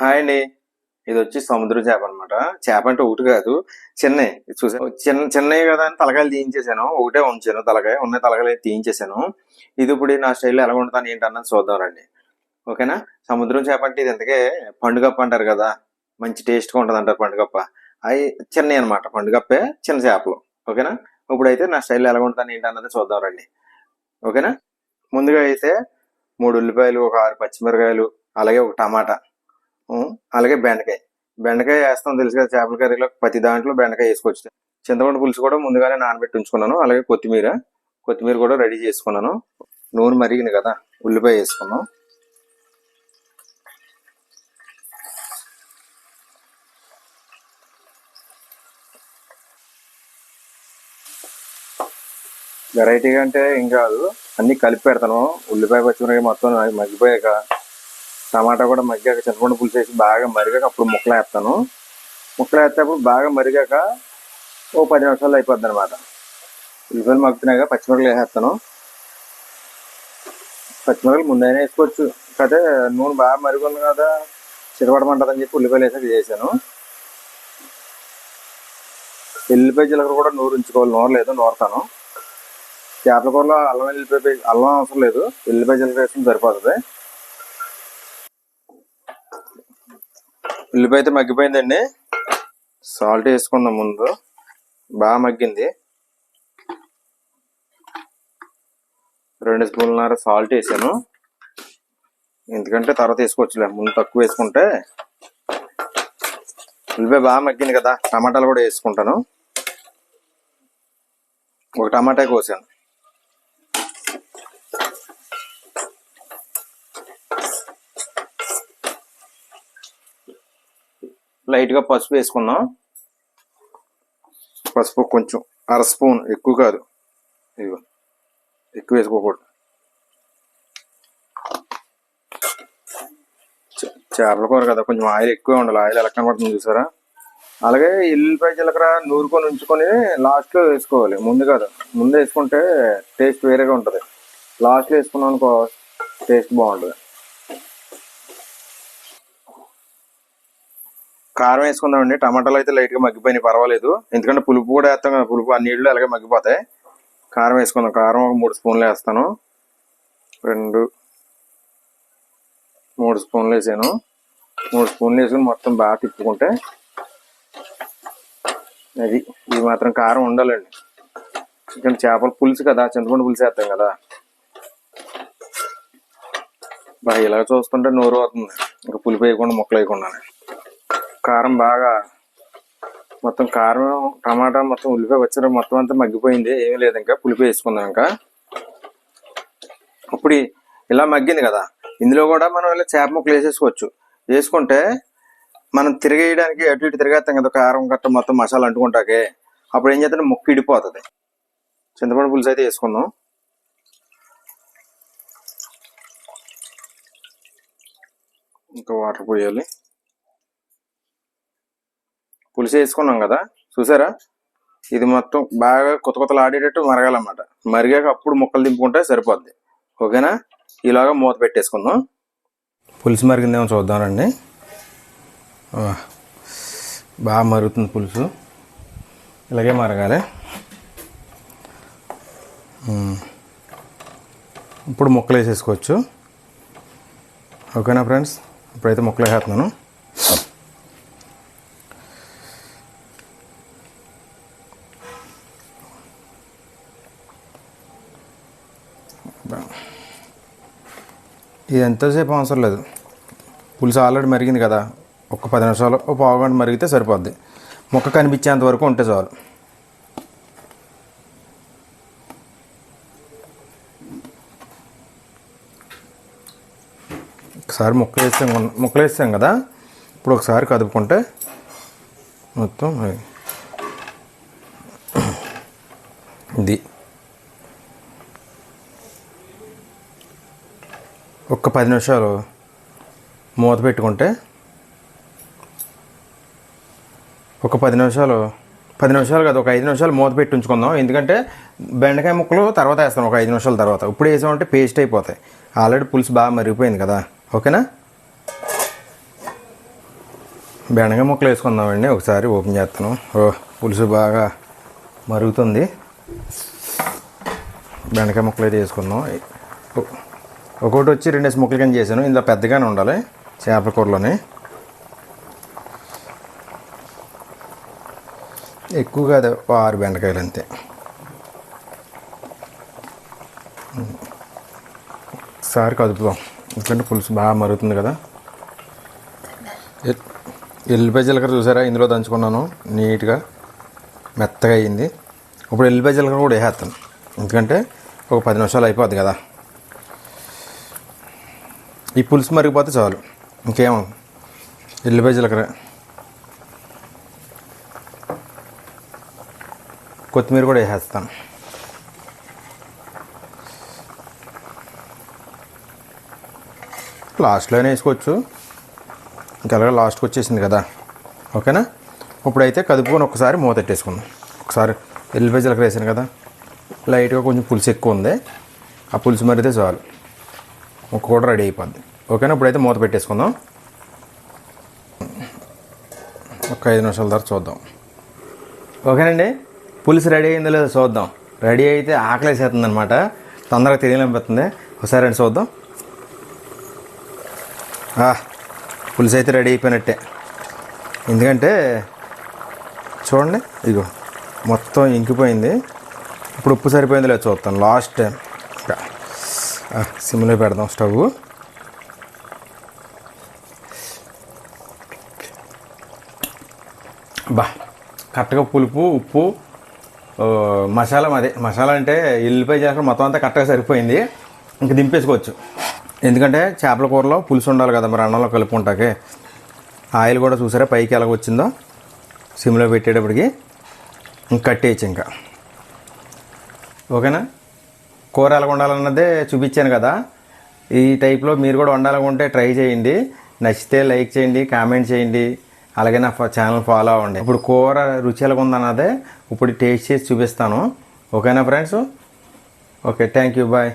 Hi అండి. ఇది వచ్చి సముద్ర చేప అనమాట చేప అంటే ఒకటి కాదు చిన్న. చూసాను చిన్న చిన్నవి కదా అని తలకాయలు తీయించేసాను ఒకటే ఉంచాను తలకాయ ఉన్న తలకాయలు అయితే తీయించేసాను ఇది ఇప్పుడు నా స్టైల్లో ఎలా ఉంటుందని ఏంటన్నది చూద్దాం రండి. ఓకేనా? సముద్రం చేప అంటే ఇది ఇంతకే పండుగప్ప అంటారు కదా. మంచి టేస్ట్గా ఉంటుంది అంటారు పండుగప్ప. అవి చిన్నవి అనమాట పండుగప్పే చిన్న చేపలు. ఓకేనా? ఇప్పుడైతే నా స్టైల్ ఎలా ఉంటుందని ఏంటన్నది చూద్దాం రండి. ఓకేనా? ముందుగా అయితే మూడు ఉల్లిపాయలు ఒక ఆరు పచ్చిమిరకాయలు అలాగే ఒక టమాటా. అలాగే బెండకాయ. బెండకాయ వేస్తాం తెలుసు కదా చేపల కర్రీలో ప్రతి దాంట్లో బెండకాయ వేసుకోవచ్చు. చింతపండు పులుసు కూడా ముందుగానే నానబెట్టి ఉంచుకున్నాను అలాగే కొత్తిమీర. కొత్తిమీర కూడా రెడీ చేసుకున్నాను. నూనె మరిగింది కదా ఉల్లిపాయ వేసుకున్నాం. వెరైటీగా అంటే ఏం కాదు అన్నీ కలిపి పెడతాను. ఉల్లిపాయ పచ్చిమిరకాయ మొత్తం అవి మగ్గిపోయాక టమాటా కూడా మగ్గాక చింతపండు పులుసు వేసి బాగా మరిగాక అప్పుడు ముక్కలు వేస్తాను. ముక్కలు వేస్తేప్పుడు బాగా మరిగాక ఓ పది నిమిషాలు అయిపోద్ది అనమాట ఉల్లిపాయలు మగ్గుతున్నాక పచ్చిమిరకలు వేసేస్తాను. పచ్చిమిరకలు ముందైనా వేసుకోవచ్చు. కాకపోతే నూనె బాగా మరుగుంది కదా చిరపడమంటుందని చెప్పి ఉల్లిపాయలు వేసాక చేశాను. ఎల్లిపాయ జీలకర్ర కూడా నూరు ఉంచుకోవాలి. నూర లేదు నూరుతాను. చేపల కూరలో అల్లం ఎల్లిపాయ పే- అల్లం అవసరం లేదు. ఎల్లిపాయ జీలకర్ర వేసుకుని సరిపోతుంది. ఉల్లిపాయ అయితే మగ్గిపోయిందండి. సాల్ట్ వేసుకుందాం ముందు. బాగా మగ్గింది. రెండు స్పూన్లన్నర సాల్ట్ వేసాను. ఎందుకంటే తర్వాత వేసుకోవచ్చులే ముందు తక్కువ వేసుకుంటే. ఉల్లిపాయ బాగా మగ్గింది కదా టమాటాలు కూడా వేసుకుంటాను. ఒక టమాటా కోసాను. లైట్గా పసుపు వేసుకుందాం. పసుపు కొంచెం అర స్పూన్ ఎక్కువ కాదు. ఇదిగో ఎక్కువ వేసుకోకూడదు. చేపల కూర కదా కొంచెం ఆయిల్ ఎక్కువ ఉండాలి. ఆయిల్ ఎలా కనబడుతుంది చూసారా? అలాగే ఎల్లిపాయ జీలకర్ర నూరుకొని ఉంచుకొని లాస్ట్లో వేసుకోవాలి. ముందు కాదు ముందు వేసుకుంటే టేస్ట్ వేరేగా ఉంటుంది. లాస్ట్లో వేసుకున్నాం అనుకో టేస్ట్ బాగుంటుంది కారం వేసుకుందామండి. టమాటాలు అయితే లైట్గా మగ్గిపోయినాయి పర్వాలేదు. ఎందుకంటే పులుపు కూడా వేస్తాం కదా పులుపు ఆ నీళ్ళు అలాగే మగ్గిపోతాయి. కారం వేసుకుందాం. కారం ఒక మూడు స్పూన్లు వేస్తాను. రెండు మూడు స్పూన్లు వేసాను. మూడు స్పూన్లు వేసుకుని మొత్తం బాగా తిప్పుకుంటే అది ఇది మాత్రం కారం ఉండాలండి. చికెన్ చేపల పులుసు కదా చింతపండు పులుసు వేస్తాం కదా. బాగా ఇలా చూస్తుంటే నోరు అవుతుంది ఇంకా పులుపు వేయకుండా ముక్కలు వేయకుండా కారం బాగా మొత్తం కారం టమాటా మొత్తం ఉల్లిపాయ వచ్చిన మొత్తం అంతా మగ్గిపోయింది. ఏమీ లేదు ఇంకా పులిపి వేసుకుందాం ఇంకా. ఇప్పుడు ఇలా మగ్గింది కదా. ఇందులో కూడా మనం ఇలా చేప ముక్కలు వేసేసుకోవచ్చు. వేసుకుంటే మనం తిరిగేయడానికి అటు ఇటు తిరిగేస్తాం కదా కారం గట్ట మొత్తం మసాలా అంటుకుంటాకే. అప్పుడు ఏం చేస్తే ముక్క ఇడిపోతుంది. చింతపండు పులుసు అయితే వేసుకుందాం. ఇంకా వాటర్ పోయాలి. పులుసు వేసుకున్నాం కదా చూసారా? ఇది మొత్తం బాగా కొత్త కొత్తలు ఆడేటట్టు మరగాలన్నమాట. మరిగాక అప్పుడు ముక్కలు దింపుకుంటే సరిపోద్ది. ఓకేనా? ఇలాగా మూత పెట్టేసుకుందాం. పులుసు మరిగిందేమో చూద్దామండి బాగా మరుగుతుంది పులుసు. ఇలాగే మరగాలి. ఇప్పుడు ముక్కలు వేసేసుకోవచ్చు. ఓకేనా ఫ్రెండ్స్? ఇప్పుడైతే ముక్కలు వేసేస్తున్నాను. ఇది ఎంతసేపు అవసరం లేదు. పులుసు ఆల్రెడీ మరిగింది కదా. ఒక పది నిమిషాలు ఒక పావు గంట మరిగితే సరిపోద్ది. ముక్క కనిపించేంత వరకు ఉంటే చాలు. ఒకసారి ముక్కలు వేస్తాం ముక్కలు వేస్తాం కదా. ఇప్పుడు ఒకసారి కదుపుకుంటే మొత్తం అయి- ఇది ఒక్క పది నిమిషాలు మూత పెట్టుకుంటే ఒక పది నిమిషాలు పది నిమిషాలు కాదు ఒక ఐదు నిమిషాలు మూత పెట్టి ఉంచుకుందాం. ఎందుకంటే బెండకాయ ముక్కలు తర్వాత వేస్తాం ఒక ఐదు నిమిషాల తర్వాత. ఇప్పుడు వేసామంటే పేస్ట్ అయిపోతాయి. ఆల్రెడీ పులుసు బాగా మరిగిపోయింది కదా. ఓకేనా? బెండకాయ ముక్కలు వేసుకుందామండి. ఒకసారి ఓపెన్ చేస్తాను. ఓ పులుసు బాగా మరుగుతుంది. బెండకాయ ముక్కలు అయితే వేసుకుందాం. ఒకటి వచ్చి రెండేసి ముక్కలు కింద చేశాను. ఇందులో పెద్దగానే ఉండాలి. చేపల కూరలోనే. ఎక్కువ కాదు ఆరు బెండకాయలు అంతే. ఒకసారి కదుపుదాం. ఎందుకంటే పులుసు బాగా మరుగుతుంది కదా. ఎల్- ఎల్లిపాయ జీలకర్ర చూసారా? ఇందులో దంచుకున్నాను. నీట్గా. మెత్తగా అయ్యింది ఇప్పుడు ఎల్లిపాయ జీలకర్ర కూడా వేసేస్తాను. ఎందుకంటే ఒక పది నిమిషాలు అయిపోద్ది కదా. ఈ పులుసు మరిగిపోతే చాలు. ఇంకేం? ఎల్లిపాయ జీలకర్ర. కొత్తిమీర కూడా వేసేస్తాను. లాస్ట్లోనే వేసుకోవచ్చు. ఇంకా అలాగే లాస్ట్కి వచ్చేసింది కదా. ఓకేనా? ఇప్పుడైతే కదుపుకొని ఒకసారి మూత పెట్టేసుకుందాం. ఒకసారి ఎల్లిపాయ జీలకర్ర వేసాను కదా. లైట్గా కొంచెం పులుసు ఎక్కువ ఉంది. ఆ పులుసు మరిగితే చాలు. ముక్క కూడా రెడీ అయిపోద్ది. ఓకేనా? ఇప్పుడైతే మూత పెట్టేసుకుందాం. ఒక ఐదు నిమిషాల తర్వాత చూద్దాం. ఓకేనండి? పులుసు రెడీ అయిందో లేదో చూద్దాం. రెడీ అయితే ఆకలేసేస్తుంది అనమాట తొందరగా తెలియలేకపోతుంది ఒకసారి అండి చూద్దాం. పులుసు అయితే రెడీ అయిపోయినట్టే. ఎందుకంటే చూడండి ఇగో మొత్తం ఇంకిపోయింది. ఇప్పుడు ఉప్పు సరిపోయింది లేదు చూస్తాను లాస్ట్ టైం. సిమ్లో పెడదాం స్టవ్. బా కరెక్ట్గా పులుపు ఉప్పు మసాలా అదే మసాలా అంటే ఎల్లిపాయ చేసిన మొత్తం అంతా కరెక్ట్గా సరిపోయింది. ఇంక దింపేసుకోవచ్చు. ఎందుకంటే చేపల కూరలో పులుసు ఉండాలి కదా మరి అన్నంలో కలుపుకుంటాకే. ఆయిల్ కూడా చూసారా పైకి ఎలాగ వచ్చిందో? సిమ్లో పెట్టేటప్పటికి ఇంక కట్టేయచ్చు ఇంకా. ఓకేనా? కూర ఎలా వండాలన్నదే చూపించాను కదా. ఈ టైప్లో మీరు కూడా వండాలనుకుంటే ట్రై చేయండి. నచ్చితే లైక్ చేయండి కామెంట్ చేయండి. అలాగే నా ఛానల్ ఫాలో అవ్వండి. ఇప్పుడు కూర రుచి ఎలా ఉందన్నదే ఇప్పుడు టేస్ట్ చేసి చూపిస్తాను. ఓకేనా friends okay thank you bye